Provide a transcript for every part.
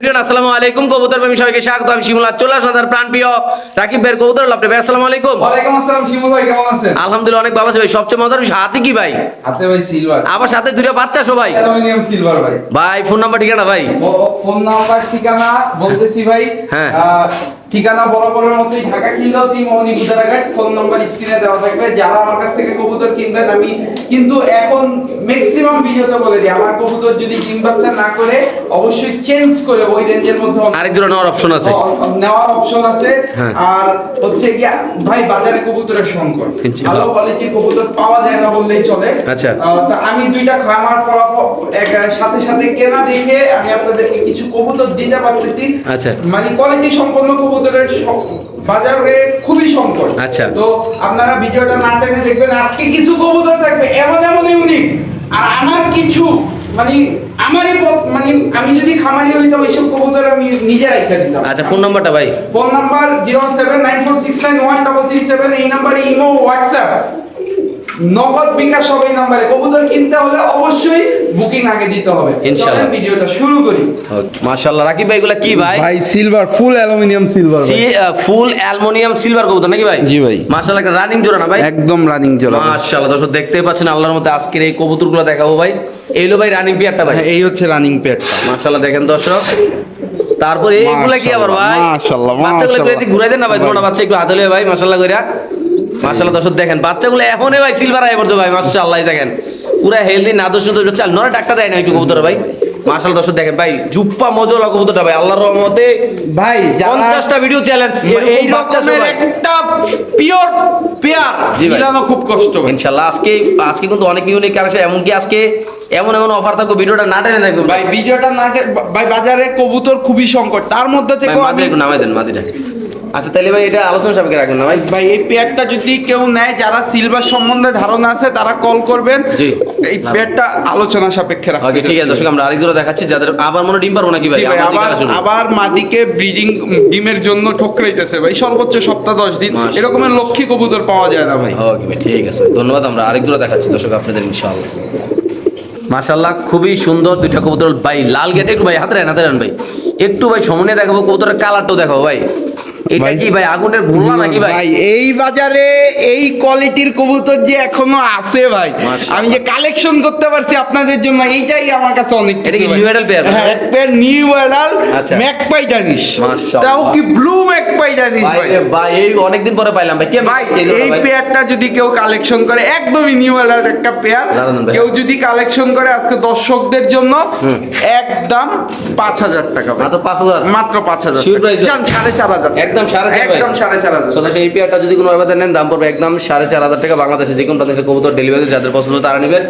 প্রিয় আসসালামু আলাইকুম। কবুতর প্রেমী সবাইকে স্বাগত। আমি শিমুল চলে আসলাম তার প্রাণ প্রিয় রাকিব ভাইয়ের কবুতর। লাভ ভাই আসসালামু আলাইকুম। ওয়ালাইকুম আসসালাম শিমুল ভাই কেমন আছেন? আলহামদুলিল্লাহ অনেক ভালো আছে ভাই। সবচেয়ে মজার বিষয় হাতে কি ভাই? হাতে ভাই সিলভার আবার সাথে দুটো বাচ্চা সবাই অ্যালুমিনিয়াম সিলভার ভাই। ভাই ফোন নাম্বার ঠিকানা ভাই? ফোন নাম্বার ঠিকানা বলতেছি ভাই হ্যাঁ। ঠিকানা বরাবরের মতোই ঢাকা কিংদাতি মোহনী গুদারাঘাট ফোন নাম্বার স্ক্রিনে দেওয়া থাকবে। যারা আমার কাছ থেকে কবুতর কিনবেন আমি কিন্তু এখন ম্যাক্সিমাম ভিডিওতে বলে দিই আমার কবুতর যদি ডিম বাচ্চা না করে অবশ্যই চেঞ্জ করে ওই রেঞ্জের মধ্যে আরেক জোড়া নেওয়ার অপশন আছে। নেওয়ার অপশন আছে। হ্যাঁ। আর হচ্ছে কি ভাই বাজারে কবুতরের সংকট। ভালো কোয়ালিটির কবুতর পাওয়া যায় না বললেই চলে। আচ্ছা। তো আমি দুইটা খামার সাথে সাথে কেনা দেখে আমি আপনাদেরকে কিছু কবুতর দিতে পারতেছি। আচ্ছা। মানে কোয়ালিটি সম্পন্ন কবুতরের বাজারে খুবই সংকট। আচ্ছা। তো আপনারা ভিডিওটা না দেখে দেখবেন আজকে কিছু কবুতর থাকবে এমন এমন ইউনিক আর আমার কিছু মানে আমারই মানে আমি যদি খামারি হইতাম এইসব কবুতর আমি নিজে রাখতে দিতাম। আচ্ছা ফোন নাম্বারটা ভাই? Phone number zero seven nine four six nine one double three seven এই নাম্বারে ইমো হোয়াটসঅ্যাপ। নগদ বিকাশ হবে এই নাম্বারে। কবুতর কিনতে হলে অবশ্যই বুকিং আগে দিতে হবে। ইনশাআল্লাহ। ভিডিওটা শুরু করি। মাশাআল্লাহ। রাকিব ভাই এগুলা কি ভাই? ভাই silver full aluminium silver full aluminium silver কবুতর নাকি ভাই? জি ভাই। মাশাআল্লাহ একটা রানিং জোড়া না ভাই? একদম রানিং জোড়া ভাই। মাশাআল্লাহ দর্শক দেখতেই পাচ্ছেন আল্লাহর মধ্যে আজকের এই কবুতরগুলো দেখাবো ভাই। এইলো ভাই রানিং পিয়ারটা ভাই। হ্যাঁ, এই হচ্ছে রানিং পেয়ারটা মাশাআল্লাহ দেখেন দর্শক। তারপরে এইগুলা কি আবার ভাই? মাশাআল্লাহ, বাচ্চাগুলো একটু মাশাআল্লাহ। এদিকে ঘুরাই দেন না ভাই তোমার বাচ্চা একটু লয়ে ভাই মাশাআল্লাহ কইরা। দর্শক দেখেন বাচ্চাগুলো এখনই ভাই সিলভার আই পড়ছে ভাই দেখেন। পুরা হেলদি না চাল নরে ডাক্তার দেয় না একটু কবুতর ভাই। দর্শক দেখেন ভাই জুপ্পা মজলা কবুতরটা ভাই আল্লাহর রহমতে ভাই 50টা ভিডিও চ্যালেঞ্জ এই রকমের একটা পিওর পেয়ার মিলানো খুব কষ্ট ভাই। ইনশাআল্লাহ আজকে আজকে কিন্তু অনেক ইউনিক কালেকশন এমনকি আজকে এমন এমন অফার থাকবে ভিডিওটা না টেনে দেখবেন ভাই। ভাই ভিডিওটা না ভাই বাজারে কবুতর খুবই সংকট। তার মধ্যে থেকে আমি নামাই দেন মাদিটা আচ্ছা তাহলে ভাই এটা আলোচনা সাপেক্ষে রাখবেন না ভাই। ভাই এই পেয়ারটা যদি কেউ নেয় যারা সিলভার সম্বন্ধে ধারণা আছে তারা কল করবেন। জি। এই পেয়ারটা আলোচনা সাপেক্ষে ঠিক আছে দর্শক আমরা দেখাচ্ছি যাদের আবার মনে ডিম পারব নাকি ভাই? আবার আবার মাদিকে ব্রিডিং ডিমের জন্য ঠকরাইতেছে ভাই। সর্বোচ্চ সপ্তাহ দশ দিন। এরকমের লক্ষ্মী কবুতর পাওয়া যায় না ভাই। ওকে ভাই ঠিক আছে। ধন্যবাদ আমরা আরেক দূরে দেখাচ্ছি দর্শক আপনাদের ইনশাআল্লাহ। মাশাআল্লাহ খুবই সুন্দর দুইটা কবুতর। ভাই লাল গেট একটু ভাই হাতে রান হাতে রান ভাই। একটু ভাই সমনে দেখাবো কবুতরের কালারটাও দেখাবো ভাই। এটা কি ভাই আগুনের নাকি ভাই? এই বাজারে এই কোয়ালিটির কবুতর যে এখনও আছে ভাই আমি যে কালেকশন করতে পারছি আপনাদের জন্য এইটাই আমার কাছে অনেক এটা কি adult pair? হ্যাঁ এক পেয়ার নিউ। ম্যাকপাই মাশাআল্লাহ। তাও কি ব্লু ম্যাকপাই ডানিশ ভাই ভাই? এই অনেকদিন পরে পাইলাম ভাই। কে ভাই এই? পেয়ারটা যদি কেউ কালেকশন করে একদমই নিউ অ্যাডাল্ট একটা পেয়ার কেউ যদি কালেকশন করে আজকে দর্শকদের জন্য একদম পাঁচ হাজার টাকা মাত্র পাঁচ হাজার? মাত্র পাঁচ হাজার সাড়ে চার হাজার একদম সাড়ে চার। একদম সাড়ে চার হাজার। সদস্য এই পেয়ারটা যদি কোনো ভাবে নেন দাম পড়বে একদম সাড়ে চার হাজার টাকা। বাংলাদেশে যে কোনো প্রান্তে কবুতর ডেলিভারি যাদের পছন্দ তারা নেবেন।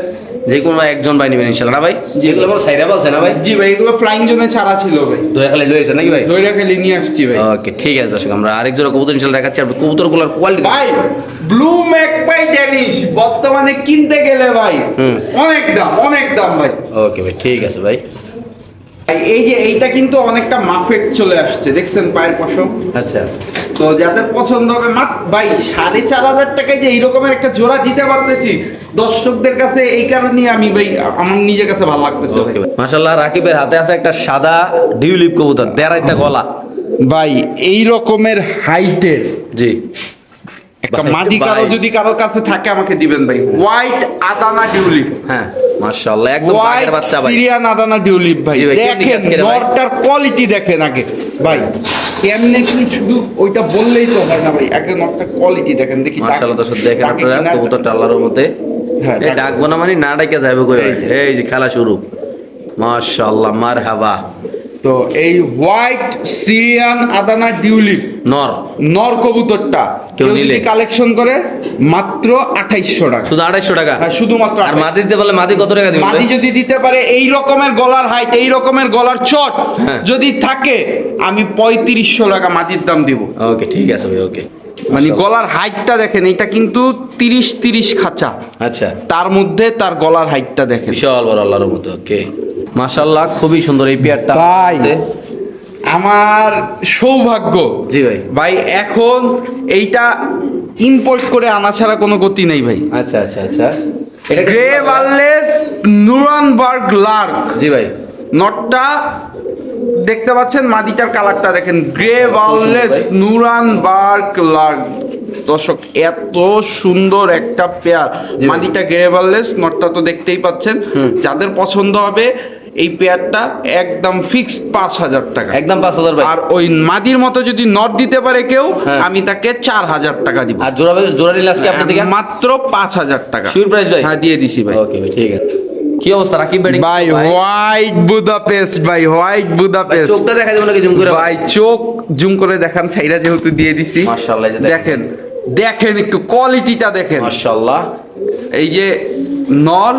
যে কোনো একজন ভাই নেবেন ইনশাল্লাহ না ভাই? যেগুলো আমার সাইরা বলছে না ভাই? জি ভাই এগুলো ফ্লাইং জোনে ছাড়া ছিল ভাই। ধরে খালি লয়েছে নাকি ভাই? ধৈর্য খেলে নিয়ে আসছি ভাই। ওকে ঠিক আছে দর্শক আমরা আরেক জোড়া কবুতর ইনশাল্লাহ দেখাচ্ছি। আর কবুতরগুলোর কোয়ালিটি ভাই ব্লু ম্যাকপাই ড্যানিশ বর্তমানে কিনতে গেলে ভাই। অনেক দাম অনেক দাম ভাই। ওকে ভাই ঠিক আছে ভাই, এই যে এইটা কিন্তু অনেকটা মাফেক চলে আসছে দেখছেন পায়ের পশম? আচ্ছা। তো যাদের পছন্দ হবে মাত ভাই সাড়ে চার হাজার টাকায় যে এইরকমের একটা জোড়া দিতে পারতেছি দর্শকদের কাছে এই কারণেই আমি ভাই আমার নিজের কাছে ভালো লাগতেছে মাশাল্লাহ রাকিবের হাতে আছে একটা সাদা ডিউলিপ কবুতর দেড়াইতা গলা। ভাই এই রকমের হাইটের জি। মাদি কারও যদি কারোর কাছে থাকে আমাকে দিবেন ভাই। হোয়াইট আদানা ডিউলিপ হ্যাঁ মাশাল্লাহ একদম বাঘের বাচ্চা ভাই। সিরিয়ান আদানা ডিউলিপ ভাই। দেখেন? নরটার কোয়ালিটি দেখেন আগে। ভাই কেমনে কি শুধু ওইটা বললেই তো হয় না ভাই। নরটার কোয়ালিটি দেখেন দেখি মাশাআল্লাহ দর্শক দেখেন আপনারা কবুতরটা আল্লাহর মধ্যে হ্যাঁ, এই ডাকবো না মানে না ডাকে যাবে কই এই। এই যে খেলা শুরু। মাশাআল্লাহ মারহাবা। তো এই হোয়াইট সিরিয়ান আদানা ডিউলিপ নর। নর কবুতরটা। কেউ নিলে? কালেকশন করে মাত্র আঠাইশশো টাকা। শুধু আড়াইশো টাকা? হ্যাঁ শুধুমাত্র আর মাটি দিতে বলে মাটি কত টাকা দিবেন মাটি যদি দিতে পারে এই রকমের গলার হাইট এই রকমের গলার চট হ্যাঁ। যদি থাকে আমি পঁয়ত্রিশশো টাকা মাটির দাম দিব। ওকে ঠিক আছে ভাই ওকে। মানে গলার হাইটটা দেখেন এটা কিন্তু তিরিশ তিরিশ খাঁচা। আচ্ছা। তার মধ্যে তার গলার হাইটটা দেখেন। বিশাল বড় আল্লাহর মধ্যে ওকে। মাশাআল্লাহ খুবই সুন্দর এই পেয়ারটা ভাই। আমার সৌভাগ্য জি ভাই। ভাই এখন এইটা ইম্পোর্ট করে আনা ছাড়া কোনো গতি নেই ভাই। আচ্ছা আচ্ছা আচ্ছা। এটা গ্রে বার্লেস নুরানবার্গ লার্ক জি ভাই। নটটা দেখতে পাচ্ছেন মাদিটার কালারটা দেখেন। গ্রে বাউলেস নুরান বার্ক লার্ক দর্শক এত সুন্দর একটা পেয়ার। মাদিটা গ্রে বাউলেস নটটা তো দেখতেই পাচ্ছেন। যাদের পছন্দ হবে এই পেয়ারটা একদম ফিক্স পাঁচ হাজার টাকা। একদম পাঁচ হাজার আর ওই মাদির মতো যদি নট দিতে পারে কেউ হ্যাঁ। আমি তাকে চার হাজার টাকা দিব। আর জোড়া জোড়া নিলে আজকে আপনার থেকে? মাত্র পাঁচ হাজার টাকা। শিওর প্রাইস ভাই? হ্যাঁ দিয়ে দিছি ভাই। ওকে ভাই ঠিক আছে। কি অবস্থা রাকিব ভাই? ভাই হোয়াইট বুদাপেস্ট ভাই হোয়াইট বুদাপেস্ট চোখটা দেখা যাবে নাকি জুম করে? ভাই চোখ জুম করে দেখান সাইডা যেহেতু দিয়ে দিছি। মাশাআল্লাহ, দেখেন। দেখেন দেখেন একটু কোয়ালিটিটা দেখেন। মাশাআল্লাহ। এই যে নর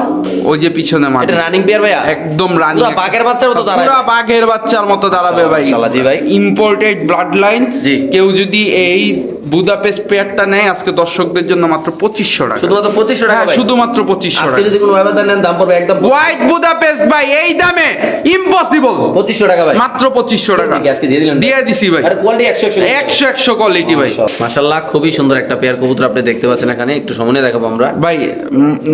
ওই যে পিছনে মাটি এটা রানিং পেয়ার ভাইয়া একদম রানিং বাঘের বাচ্চার মতো দাঁড়ায়। পুরো বাঘের বাচ্চার মতো দাঁড়াবে ভাই মাশাআল্লাহ, জি ভাই। Imported blood line. কেউ যদি এই বুদাপেস্ট পেয়ারটা নেয় আজকে দর্শকদের জন্য মাত্র পঁচিশশো টাকা। শুধুমাত্র পঁচিশশো টাকা হ্যাঁ শুধুমাত্র পঁচিশশো টাকা যদি কোনো ব্যবধান নেন দাম পড়বে একদম হোয়াইট বুদাপেস্ট ভাই এই দামে ইম্পসিবল পঁচিশশো টাকা ভাই। মাত্র পঁচিশশো টাকা। আজকে দিয়ে দিলেন দিয়ে দিছি ভাই। আর কোয়ালিটি একশো একশো একশো একশো কোয়ালিটি ভাই। মাশাআল্লাহ। খুবই সুন্দর একটা পেয়ার কবুতর আপনি দেখতে পাচ্ছেন এখানে। একটু সামনে দেখাবো আমরা। ভাই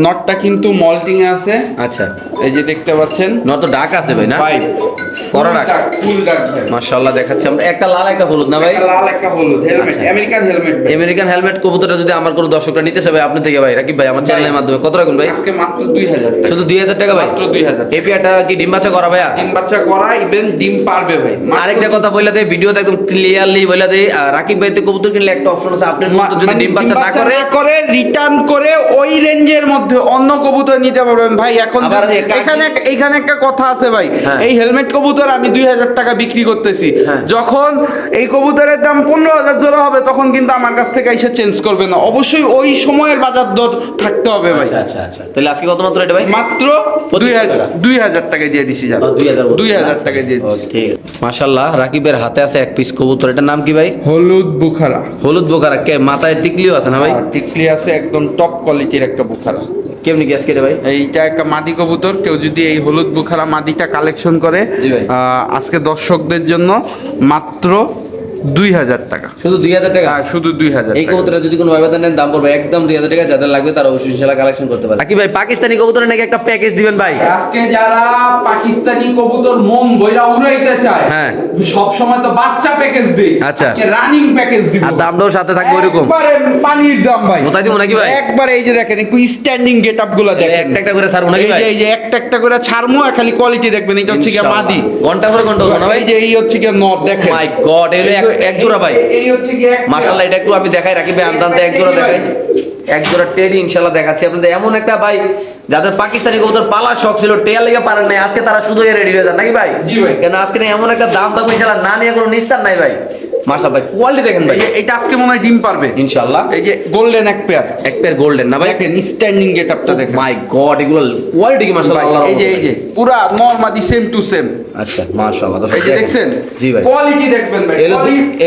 নটটা কিন্তু মল্টিং এ আছে। আচ্ছা। এই যে দেখতে পাচ্ছেন। নত ডাক আছে ভাই না? ভাই কড়া ডাক। ফুল ডাক ভাই। মাশাআল্লাহ দেখাচ্ছি আমরা। একটা লাল একটা হলুদ না ভাই? লাল একটা হলুদ হেলমেট আচ্ছা। আমেরিকান হেলমেট আমেরিকান হেলমেট কবুতরটা যদি আমার কোনো দর্শকরা নিতে চায় আপনি থেকে ভাই রাকিব ভাই আমার চ্যানেলের মাধ্যমে। কত রাখুন ভাই? আজকে মাত্র দুই হাজার শুধু দুই হাজার টাকা ভাই? মাত্র দুই হাজার এই পেয়ারটা কি ডিম বাচ্চা করা ভাইয়া? ডিম বাচ্চা করা ইভেন ডিম পারবে ভাই। আরেকটা কথা বলে ভিডিওতে একদম ক্লিয়ারলি বলে আহ, রাকিব ভাইতে কবুতর কিনলে একটা অপশন আছে আপনার মা- যদি মানে ডিম বাচ্চা না করে করে রিটার্ন করে ওই রেঞ্জের মধ্যে অন্য কবুতর নিতে পারবেন ভাই। এখন এখানে এখানে একটা কথা আছে ভাই। হ্যাঁ। এই হেলমেট কবুতর আমি দুই হাজার টাকা বিক্রি করতেছি। হ্যাঁ। যখন এই কবুতরের দাম পনেরো হাজার জোড়া হবে তখন কিন্তু আমার কাছ থেকে এসে চেঞ্জ করবে না। অবশ্যই ওই সময়ের বাজার দর থাকতে হবে ভাই। আচ্ছা আচ্ছা আচ্ছা। তাহলে আজকে কত মাত্র এটা ভাই? মাত্র দুই হাজার টাকা। দুই হাজার টাকা দিয়ে দিছি জান। দুই হাজার দুই হাজার টাকা দিয়ে ঠিক মাশাল্লাহ রাকিবের হাতে আছে এক পিস কবুতর। এটার নাম কি ভাই? হলুদ বুখারা। হলুদ বুখারা। কে মাথায় টিকলিও আছে না ভাই? টিকলি আছে একদম টপ কোয়ালিটির একটা বুখারা। কেমনি গ্যাস কেটে ভাই? এইটা একটা মাদি কবুতর। কেউ যদি এই হলুদ বুখারা মাদিটা কালেকশন করে আজকে দর্শকদের জন্য মাত্র দুই হাজার টাকা। শুধু দুই হাজার টাকা? শুধু দুই হাজার এই টাকা। যদি কোনো ব্যবধান নেন দাম পড়বে একদম দুই হাজার টাকা যাদের লাগবে তারা অবশ্যই সেটা কালেকশন করতে পারে রাকিব ভাই পাকিস্তানি কবুতরের নাকি একটা প্যাকেজ দিবেন ভাই? আজকে যারা পাকিস্তানি কবুতর মন বইরা উড়াইতে চায় হ্যাঁ। সব সময় তো বাচ্চা প্যাকেজ দেই আচ্ছা। রানিং প্যাকেজ দিব। আর দামটাও সাথে থাকবে একবারে পানির দাম ভাই। কোথায় দিব নাকি ভাই? একবার এই যে দেখেন একটু স্ট্যান্ডিং গেট আপগুলো দেখেন। একটা একটা করে ছাড়বো নাকি এই ভাই? যে এই যে একটা একটা করে ছাড়মু আর খালি কোয়ালিটি দেখবেন এটা হচ্ছে কি। মাদি। ঘণ্টা পর ঘণ্টা হব ভাই এই যে এই হচ্ছে কি নর দেখেন। মাই গড এলো এক জোড়া। ভাই মাসাল্লাহ এটা একটু আমি দেখাই রাখি ভাই আন্দান্তে এক জোড়া দেখাই। এক জোড়া টেডি ইনশাআল্লাহ দেখাচ্ছি। আপনাদের এমন একটা ভাই যাদের পাকিস্তানি কবুতর পালার শখ ছিল টেয়ার লেগে পারেন নাই আজকে তারা শুধু রেডি হয়ে যান নাকি ভাই? কেন আজকে এমন একটা দাম থাকবে ইনশাআল্লাহ না নিয়ে কোনো নিস্তার নাই ভাই? ভাই কোয়ালিটি দেখেন ভাই। এটা আজকে মনে হয় ডিম পারবে। ইনশাআল্লাহ। এই যে গোল্ডেন এক পেয়ার এক পেয়ার গোল্ডেন না ভাই? দেখেন স্ট্যান্ডিং গেট আপটা দেখেন। মাই গড এগুলো কোয়ালিটি কি মাশাআল্লাহ এই যে এই যে পুরা নরমাদি সেম টু সেম আচ্ছা মাশাআল্লাহ দর্শক এই যে দেখছেন? জি ভাই। কোয়ালিটি দেখবেন ভাই এলো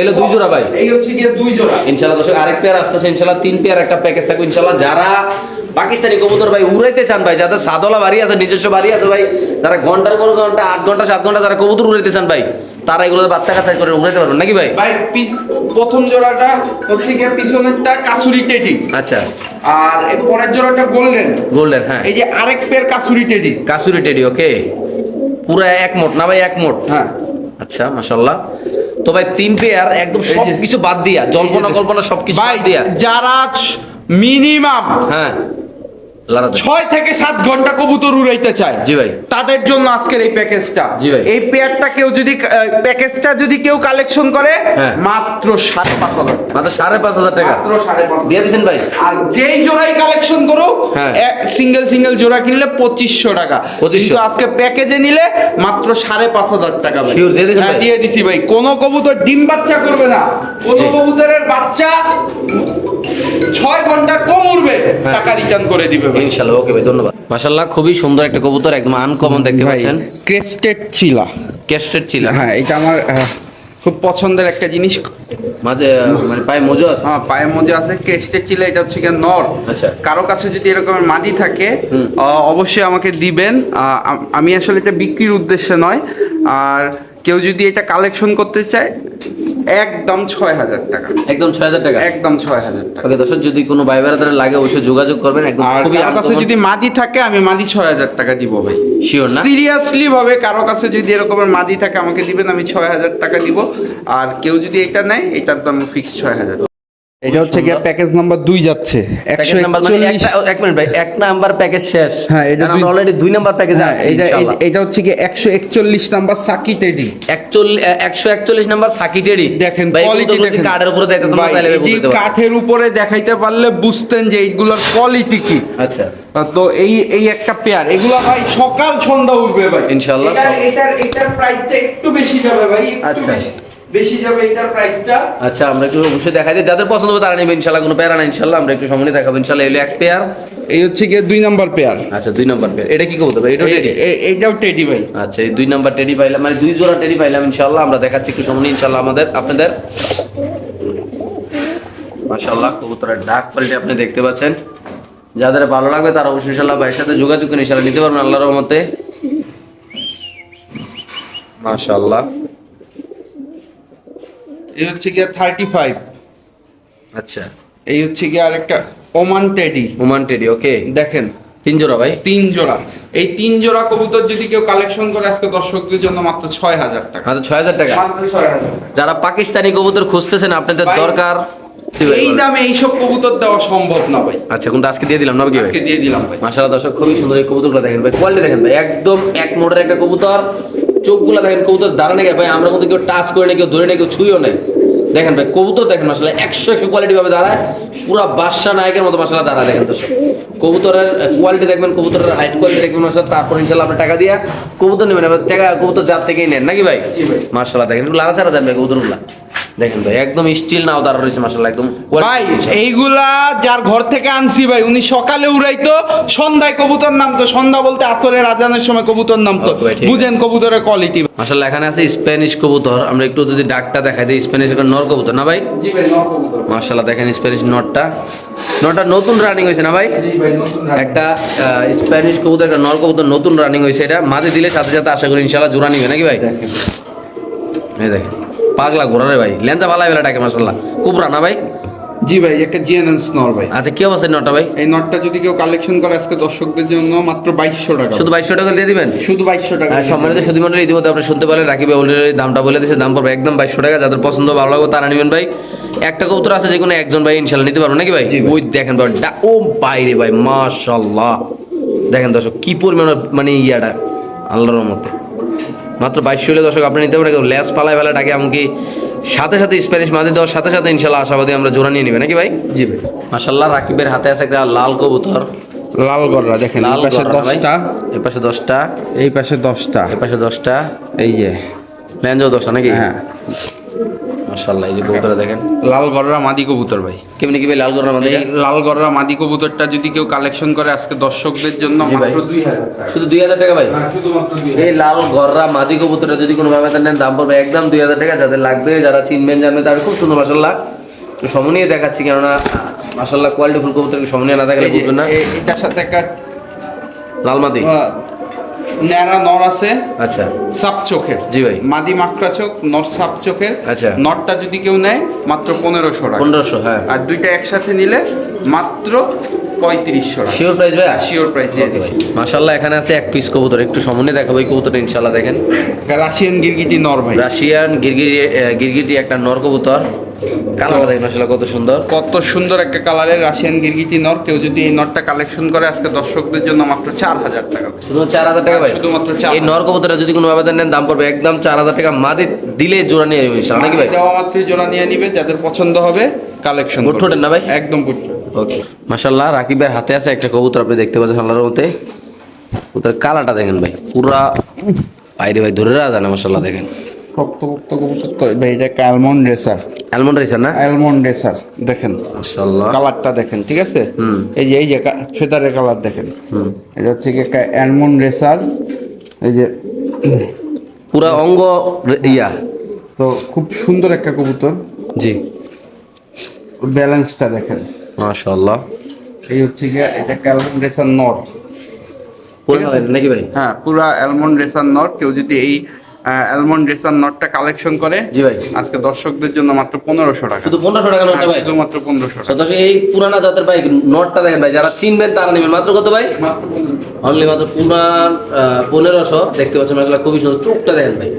এলো দুই জোড়া ভাই। এই হচ্ছে কি দুই জোড়া। ইনশাল্লাহ দর্শক আরেক পেয়ার আসতেছে ইনশাল্লাহ তিন পেয়ার একটা প্যাকেজ থাকবে ইনশাল্লাহ যারা পাকিস্তানি কবুতর ভাই উড়াইতে চান ভাই যাদের সাদলা বাড়ি আছে নিজস্ব বাড়ি আছে ভাই যারা ঘণ্টার পর ঘণ্টা আট ঘণ্টা সাত ঘণ্টা যারা কবুতর উড়াইতে চান ভাই তারা এগুলো বাচ্চা কাচ্চা করে উড়াইতে পারবেন নাকি ভাই? ভাই প্রথম জোড়াটা হচ্ছে গিয়ে পিছনেরটা কাসুরি টেডি। আচ্ছা। আর পরের জোড়াটা গোল্ডেন। গোল্ডেন হ্যাঁ। এই যে আরেক pair Kasuri teddy. Kasuri teddy okay. পুরো এক মোট না ভাই এক মোট? হ্যাঁ। আচ্ছা মাশাল্লাহ তো ভাই তিন পেয়ার একদম সব কিছু বাদ দিয়া জল্পনা কল্পনা সব কিছু বাদ দিয়া। যারা মিনিমাম হ্যাঁ। ছয় থেকে সাত ঘণ্টা কবুতর উড়াইতে চায় জি ভাই তাদের জন্য আজকের এই প্যাকেজটা জি ভাই। এই পেয়ারটা কেউ যদি প্যাকেজটা যদি কেউ কালেকশন করে। মাত্র সাড়ে পাঁচ হাজার মাত্র সাড়ে পাঁচ হাজার টাকা মাত্র সাড়ে পাঁচ দিয়ে দিচ্ছেন ভাই আর যেই জোড়াই কালেকশন করুক হ্যাঁ। সিঙ্গেল সিঙ্গেল জোড়া কিনলে পঁচিশশো টাকা 2500 কিন্তু আজকে প্যাকেজে নিলে মাত্র সাড়ে পাঁচ হাজার টাকা। Sure, দিয়ে দিছেন হ্যাঁ? দিয়ে দিছি ভাই কোন কবুতর ডিম বাচ্চা করবে না কোন। কবুতরের বাচ্চা ছয় ঘণ্টা কম উড়বে হ্যাঁ। টাকা রিটার্ন করে দিবে ইনশাল্লাহ ওকে ভাই ধন্যবাদ। মাশাল্লাহ খুবই সুন্দর একটা কবুতর একদম আনকমন দেখতে পাচ্ছেন। ক্রেস্টেড ছিলা ক্যাস্টেড ছিল হ্যাঁ এটা আমার খুব পছন্দের একটা জিনিস। মাঝে মানে পায়ে মজো আছে। হ্যাঁ পায়ের মধ্যে আছে। ক্রেস্টেড ছিল এটা হচ্ছে গিয়ে নর। আচ্ছা। কারও কাছে যদি এরকমের মাদি থাকে অবশ্যই আমাকে দিবেন। আমি আসলে এটা বিক্রির উদ্দেশ্যে নয়। আর কেউ যদি এটা কালেকশন করতে চায় একদম ছয় হাজার টাকা। একদম ছয় হাজার টাকা? একদম ছয় হাজার টাকা। ওকে দর্শক যদি কোনো ভাই লাগে অবশ্যই যোগাযোগ করবেন। একদম খুবই কাছে যদি মাদি থাকে আমি মাদি ছয় হাজার টাকা দিব ভাই। শিওর না? সিরিয়াসলি ভাবে কারও কাছে যদি এরকমের মাদি থাকে আমাকে দিবেন আমি ছয় হাজার টাকা দিব। আর কেউ যদি এটা নেয় এটার দাম ফিক্স ছয় হাজার এটা হচ্ছে গিয়ে প্যাকেজ নাম্বার দুই যাচ্ছে। একশো প্যাকেজ নাম্বার মানে একচল্লিশ। একটা- এক মিনিট ভাই এক নাম্বার প্যাকেজ শেষ। হ্যাঁ, এটা আমরা অলরেডি দুই নাম্বার প্যাকেজে আছি এটা এটা হচ্ছে কি একশো একচল্লিশ নাম্বার সাকি টেডি। একচল্লিশ একশো একচল্লিশ নাম্বার সাকিটেরই দেখেন ভাই কোয়ালিটি দেখেন। কার্ডের উপরে দেখতে তোমরা তাহলে বুঝতে পারবে। কাঠের উপরে দেখাইতে পারলে বুঝতেন যে এইগুলোর কোয়ালিটি কি। আচ্ছা। তো এই এই একটা পেয়ার এগুলো ভাই সকাল সন্ধ্যা উঠবে ভাই। ইনশাআল্লাহ। এটার এটার প্রাইসটা একটু বেশি যাবে ভাই আচ্ছা। বেশি যাবে এটার প্রাইসটা আচ্ছা আমরা একটু অবশ্যই দেখাই দিই। যাদের পছন্দ হবে তারা নেবে ইনশাআল্লাহ কোনো প্যারা না ইনশাআল্লাহ। আমরা একটু সামনে দেখাবো ইনশাআল্লাহ এলো এক পেয়ার এই হচ্ছে গিয়ে দুই নাম্বার পেয়ার আচ্ছা দুই নাম্বার পেয়ার এটা কি করতে হবে এটা টেডি এইটাও টেডি ভাই। আচ্ছা এই দুই নাম্বার টেডি পাইলাম মানে দুই জোড়া টেডি পাইলাম ইনশাআল্লাহ। আমরা দেখাচ্ছি একটু সামনে ইনশাআল্লাহ আমাদের আপনাদের। মাশাআল্লাহ কবুতরের ডাক কোয়ালিটি আপনি দেখতে পাচ্ছেন। যাদের ভালো লাগবে তারা অবশ্যই ইনশাআল্লাহ ভাইয়ের সাথে যোগাযোগ করে ইনশাআল্লাহ নিতে পারবেন আল্লাহর রহমতে। মাশাআল্লাহ। এই হচ্ছে গিয়ে থার্টি ফাইভ আচ্ছা। এই হচ্ছে গিয়ে আরেকটা Oman teddy Oman teddy okay দেখেন। তিন জোড়া ভাই। তিন জোড়া। এই তিন জোড়া কবুতর যদি কেউ কালেকশন করে আজকে দর্শকদের জন্য মাত্র ছয় হাজার টাকা। মাত্র ছয় হাজার টাকা? যারা পাকিস্তানি কবুতর খুঁজতেছেন আপনাদের দরকার। এই? দামে এইসব কবুতর দেওয়া সম্ভব না ভাই। আচ্ছা কোনটা আজকে দিয়ে দিলাম না কি ভাই? আজকে দিয়ে দিলাম ভাই। মাশাআল্লাহ দর্শক খুবই সুন্দর এই কবুতরগুলো দেখেন ভাই। কোয়ালিটি দেখেন ভাই একদম এক মোড়ের একটা কবুতর। চোখগুলো দেখেন কবুতর দাঁড়ানো গেছে ভাই আমরা কিন্তু কেউ টাচ করে নেই কেউ ধরে নেই কেউ ছুঁয়েও নেই। দেখেন ভাই কবুতর দেখেন মাসালা একশো একশো কোয়ালিটি ভাবে দাঁড়ায়। পুরো বাদশা নায়কের মতো মাসালা দাঁড়ায় দেখেন দর্শক। কবুতরের কোয়ালিটি দেখবেন কবুতরের হাইট কোয়ালিটি দেখবেন মাসাল্লাহ তারপর ইনশাল্লাহ আপনি টাকা দিয়া কবুতর নেবেন। টাকা কবুতর যার থেকেই নেন নাকি ভাই? মাসালা দেখেন একটু লাড়া ছাড়া দেন ভাই কবুতরগুলা। দেখেন ভাই একদম স্টিল নাও দাঁড়া রয়েছে মাসাল্লাহ একদম ভাই এইগুলা যার ঘর থেকে আনছি ভাই উনি সকালে উড়াইতো সন্ধ্যায় কবুতর নামতো সন্ধ্যা বলতে আসরের আজানের সময় কবুতর নামতো। বুঝেন কবুতরের কোয়ালিটি মাসাল্লাহ এখানে আছে স্প্যানিশ কবুতর আমরা একটু যদি ডাকটা দেখাই দিই স্প্যানিশ একটা নর কবুতর না ভাই? জি ভাই নর কবুতর। মাসাল্লাহ দেখেন স্প্যানিশ নটটা নটটা নতুন রানিং হয়েছে না ভাই। একটা স্প্যানিশ কবুতর একটা নর কবুতর নতুন রানিং হয়েছে এটা। মাঝে দিলে সাথে সাথে আশা করি ইনশাল্লাহ জোড়া নিবে নাকি ভাই? এই দেখেন। পাগলা ঘোরা রে ভাই। লেন্সা ভালো বেলা ডাকে মাসাল্লাহ কুবরা না ভাই? জি ভাই একটা জিএনএস নর ভাই। আচ্ছা কি অবস্থা নটটা ভাই? এই নটটা যদি কেউ কালেকশন করে আজকে দর্শকদের জন্য মাত্র বাইশশো টাকা। শুধু বাইশশো টাকা দিয়ে দিবেন? শুধু বাইশশো টাকা আর সম্মানিত সুদী মন্ডলী ইতিমধ্যে আপনি শুনতে পারলেন রাকিব অলরেডি দামটা বলে দিয়েছে দাম পড়বে একদম বাইশশো টাকা যাদের পছন্দ ভালো লাগবে তারা নেবেন ভাই। একটা কবুতর আছে যে কোনো একজন ভাই ইনশাল্লাহ নিতে পারব নাকি ভাই। ওই দেখেন ভাই ও বাইরে ভাই মাশাল্লাহ দেখেন দর্শক কি পরিমাণ মানে ইয়াটা আল্লাহর মতে মাত্র বাইশ হলে দশক আপনি নিতে পারেন ল্যাস পালায় ফেলা ডাকে এমনকি সাথে সাথে স্প্যানিশ মাঝে দেওয়ার সাথে সাথে ইনশাল্লাহ আশাবাদী আমরা জোড়া নিয়ে নিবে নাকি ভাই? জি ভাই। মাশাল্লাহ রাকিবের হাতে আছে একটা লাল কবুতর। লাল গররা দেখেন লাল এই পাশে ভাই। দশটা। এই পাশে দশটা। এই পাশে দশটা। এই পাশে দশটা। এই যে। ম্যানজো দশটা নাকি? হ্যাঁ। মাশাল্লাহ এই যে কবুতর দেখেন। লাল গররা মাদি কবুতর ভাই। কেমনি কি ভাই লাল গরুর মধ্যে লাল গররা মাদি কবুতরটা যদি কেউ কালেকশন করে আজকে দর্শকদের জন্য ভাই। মাত্র দুই হাজার টাকা। শুধু দুই হাজার টাকা ভাই? হ্যাঁ, এই লাল গররা মাদি কবুতরে যদি কোনো ভাবে নেন দাম পড়বে একদম দুই হাজার টাকা। যাদের লাগবে যারা চিনবেন জানবেন তারা খুব সুন্দর মাসাল্লাহ তো সমনিয়ে দেখাচ্ছি কেননা মাসাল্লাহ কোয়ালিটি ফুল কবুতরকে সমনিয়ে না দেখালে বুঝবেন না। এটার সাথে একটা লাল মাদি ন্যাড়া নর আছে। আচ্ছা। সাপ চোখের। জি ভাই। মাদি মাকড়া চোখ নর সাপ চোখের। আচ্ছা। নরটা যদি কেউ নেয় মাত্র পনেরোশো টাকা। পনেরোশো হ্যাঁ। আর দুইটা একসাথে নিলে মাত্র পঁয়ত্রিশশো শিওর প্রাইস ভাই? শিওর প্রাইস মাসাল্লাহ এখানে আছে এক পিস কবুতর। একটু সমনিয়ে দেখাবো এই কবুতরটা ইনশাল্লাহ দেখেন। রাশিয়ান গিরগিটি নর ভাই। রাশিয়ান গিরগিটি একটা নর কবুতর। কালারটা দেখেন মাসাল্লাহ কত সুন্দর। কত সুন্দর একটা কালারের রাশিয়ান গিরগিটি নর। কেউ যদি এই নরটা কালেকশন করে আজকে দর্শকদের জন্য মাত্র চার হাজার টাকা। শুধু চার হাজার টাকা ভাই? শুধুমাত্র এই নর কবুতরে যদি কোনো ভাবে নেন দাম পড়বে একদম চার হাজার টাকা। মাদি দিলে জোড়া নিয়ে নেবেন নাকি ভাই? যাওয়া মাত্রই জোড়া নিয়ে নিবে যাদের পছন্দ হবে কালেকশন ঠোঁটের না ভাই? একদম ওকে মাশাল্লাহ রাকিবের হাতে আছে একটা কবুতর আপনি দেখতে পাচ্ছেন আল্লাহর মতে কবুতর কালাটা দেখেন ভাই পুরা বাইরে ভাই ধরে রাখা না মাশাল্লাহ দেখেন। শক্ত ভক্ত কবুতর তো ভাই এটা অ্যালমন্ড রেসার অ্যালমন্ড রেসার না? অ্যালমন্ড রেসার দেখেন। মাশাল্লাহ কালারটা দেখেন ঠিক আছে। এই যে এই যে কা- ফেদারের কালার দেখেন। হুম। এটা হচ্ছে কি একটা অ্যালমন্ড রেসার এই যে পুরা অঙ্গ ইয়া। তো খুব সুন্দর একটা কবুতর। জি। ব্যালেন্সটা দেখেন। মাশাল্লাহ এই হচ্ছে গিয়ে এটা একটা অ্যালমন্ড রেসার নট নাকি ভাই? হ্যাঁ পুরা অ্যালমন্ড রেসার নট কেউ যদি এই অ্যালমন্ড রেসার নটটা কালেকশন করে। জি ভাই। আজকে দর্শকদের জন্য মাত্র পনেরোশো টাকা। শুধু পনেরোশো টাকা নোটটা হ্যাঁ, ভাই? শুধুমাত্র পনেরোশো টাকা। এই পুরানা জাতের ভাই নোটটা দেখেন ভাই যারা চিনবেন তারা নেবেন। মাত্র কত ভাই? অনলি মাত্র পুরান পনেরোশো। দেখতে পাচ্ছেন মাসাল্লাহ খুবই সুন্দর। চোখটা দেখেন ভাই।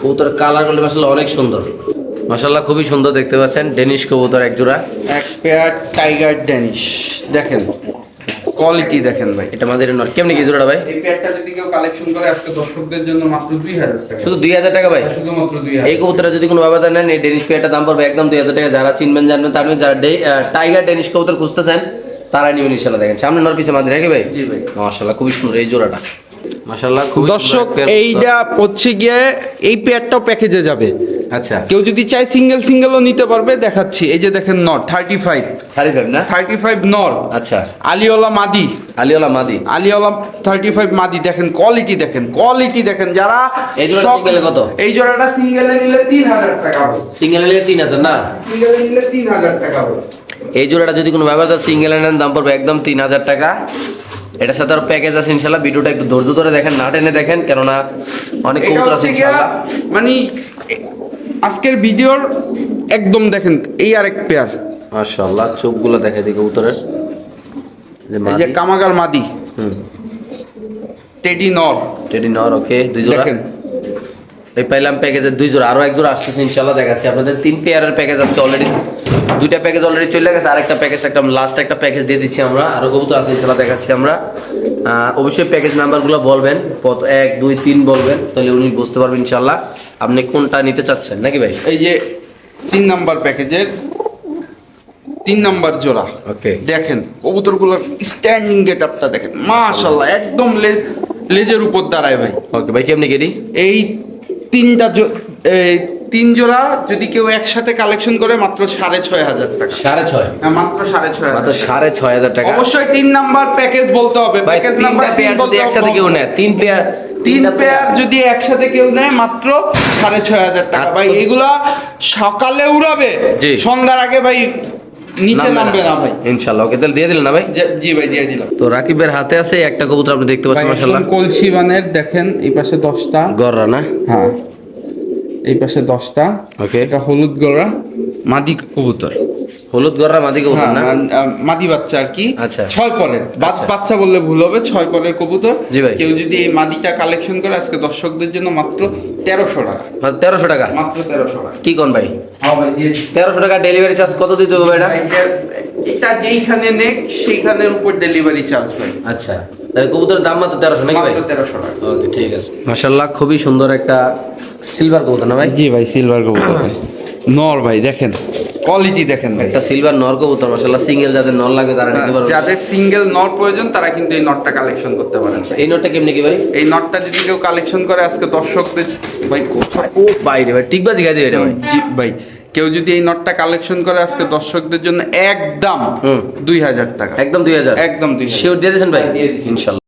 কবুতর কালার করলে মাসাল্লাহ অনেক সুন্দর। মাসাল্লাহ খুবই সুন্দর দেখতে পাচ্ছেন। ডেনিশ কবুতর এক জোড়া। এক পেয়ার টাইগার ড্যানিশ দেখেন। কোয়ালিটি দেখেন ভাই। এটা আমাদের নর কেমনি কি জোড়াটা ভাই? এই পেয়ারটা যদি কেউ কালেকশন করে আজকে দর্শকদের জন্য মাত্র দুই হাজার টাকা। শুধু দুই হাজার টাকা ভাই? শুধুমাত্র দুই এই হাজার কবুতরটা যদি কোনো ব্যবধান নেন এই ডেনিশ পেয়ারটা দাম পড়বে একদম দুই হাজার টাকা। যারা চিনবেন জানবেন তার যারা টাইগার ডেনিশ কবুতর খুঁজতেছেন তারা নিবেন ইনশাল্লাহ দেখেন। সামনে নর পিছে মাদি নাকি ভাই? জি ভাই। মাশাল্লাহ খুবই সুন্দর এই জোড়াটা। মাশাল্লাহ খুব দর্শক এইটা হচ্ছে গিয়ে এই পেয়ারটাও প্যাকেজে যাবে। আচ্ছা। কেউ যদি চায় সিঙ্গেল সিঙ্গেলও নিতে পারবে দেখাচ্ছি। এই যে দেখেন নর থার্টি ফাইভ থার্টি ফাইভ না? থার্টি ফাইভ নর। আচ্ছা। আলিওলা মাদি। আলিওলা মাদি। আলিওলা থার্টি ফাইভ মাদি দেখেন কোয়ালিটি দেখেন কোয়ালিটি দেখেন। যারা এই সব- কত? এই জোড়াটা সিঙ্গেলে নিলে তিন হাজার টাকা হবে। সিঙ্গেল নিলে তিন হাজার না? সিঙ্গেলে নিলে তিন হাজার টাকা হবে। এই জোড়াটা যদি কোনো ব্যবহার সিঙ্গেল নেন দাম পড়বে একদম তিন হাজার টাকা। এটার সাথে আরও প্যাকেজ আছে ইনশাল্লাহ। ভিডিওটা একটু ধৈর্য ধরে দেখেন না টেনে দেখেন কেননা অনেক কবুতর আছে মানে আজকের ভিডিওর একদম দেখেন এই আর এক পেয়ার মাশাআল্লাহ চোখগুলো দেখে দিকে উত্তরের। এই মাদি যে কামাগার মাদি। হুম। টেডি নর টেডি নর ওকে দুই জোড়া। দেখেন। এই পাইলাম প্যাকেজের দুই জোড়া। আরও এক জোড়া আসতেছে ইনশাল্লাহ দেখাচ্ছি আপনাদের। তিন পেয়ারের প্যাকেজ আজকে অলরেডি দুইটা প্যাকেজ অলরেডি চলে গেছে। আরেকটা প্যাকেজ একটা লাস্ট একটা প্যাকেজ দিয়ে দিচ্ছি আমরা। আরও কবুতর আছে ইনশাল্লাহ দেখাচ্ছি আমরা। অবশ্যই প্যাকেজ নাম্বারগুলো বলবেন। কত এক দুই তিন বলবেন। তাহলে উনি বুঝতে পারবেন ইনশাল্লাহ আপনি কোনটা নিতে চাচ্ছেন। নাকি ভাই? এই যে তিন নাম্বার প্যাকেজের তিন নাম্বার জোড়া। ওকে। দেখেন কবুতরগুলোর স্ট্যান্ডিং গেট আপটা দেখেন। মাশাল্লাহ একদম লেজের উপর দাঁড়ায় ভাই। ওকে ভাই কেমনি কেডি এই তিনটা তিন জোড়া যদি কেউ একসাথে কালেকশন করে মাত্র সাড়ে ছয় হাজার টাকা। সাড়ে ছয়? হ্যাঁ, মাত্র সাড়ে ছয় মাত্র। সাড়ে ছয় হাজার টাকা। অবশ্যই তিন নাম্বার প্যাকেজ বলতে হবে। প্যাকেজ নাম্বার তিন বলতে একসাথে। কেউ নেয় তিন পেয়ার তিন পেয়ার যদি একসাথে কেউ নেয় মাত্র সাড়ে ছয় হাজার টাকা। ভাই এগুলা সকালে উড়াবে। সন্ধ্যার আগে ভাই নিচে নামবে না। ভাই। ওকে তাহলে দিয়ে দিলেন না ভাই? জি ভাই দিয়ে দিলাম। তো রাকিবের হাতে আছে একটা কবুতর আপনি দেখতে পাচ্ছেন কলসি বানের দেখেন এই পাশে দশটা। গররা না? হ্যাঁ। এই পাশে দশটা। ওকে এটা হলুদ গড়া মাদি কবুতর। হলুদ গররা মাদি কবুতর হ্যাঁ না? মাদি বাচ্চা আর কি। আচ্ছা। ছয় পরের। আচ্ছা। বাচ্চা বললে ভুল হবে ছয় পরের কবুতর। জি ভাই। কেউ যদি এই মাদিটা কালেকশন করে আজকে দর্শকদের জন্য মাত্র তেরোশো টাকা। তেরোশো টাকা? মাত্র তেরোশো টাকা। কি কোন ভাই? হ্যাঁ। তেরোশো টাকা ডেলিভারি চার্জ কত দিতে হবে এটা? এটা- যেইখানে নেক সেইখানের উপর ডেলিভারি চার্জ ভাই। আচ্ছা। তাহলে কবুতরের দাম মাত্র তেরোশো নাকি ভাই? তেরোশো টাকা। ওকে ঠিক আছে। মাশাল্লাহ খুবই সুন্দর একটা সিলভার কবুতর না ভাই? জি ভাই সিলভার কবুতর ভাই। নর ভাই দেখেন। কোয়ালিটি দেখেন ভাই। একটা সিলভার নর কবুতর মাশাল্লাহ সিঙ্গেল যাদের নর লাগে তারা নিতে পারবে। যাদের সিঙ্গেল নট প্রয়োজন তারা কিন্তু এই নটটা কালেকশন করতে পারেন। আচ্ছা এই নোটটা কেমনি কি ভাই? এই নটটা যদি কেউ কালেকশন করে আজকে দর্শকদের ভাই ও বাইরে ভাই ঠিক বাজি গাই দিবে এটা ভাই। জি ভাই। কেউ যদি এই নটটা কালেকশন করে আজকে দর্শকদের জন্য একদম দুই হাজার টাকা। একদম দুই হাজার? একদম দুই হাজার। শিওর দিয়ে দিয়েছেন ভাই? হ্যাঁ। ইনশাল্লাহ।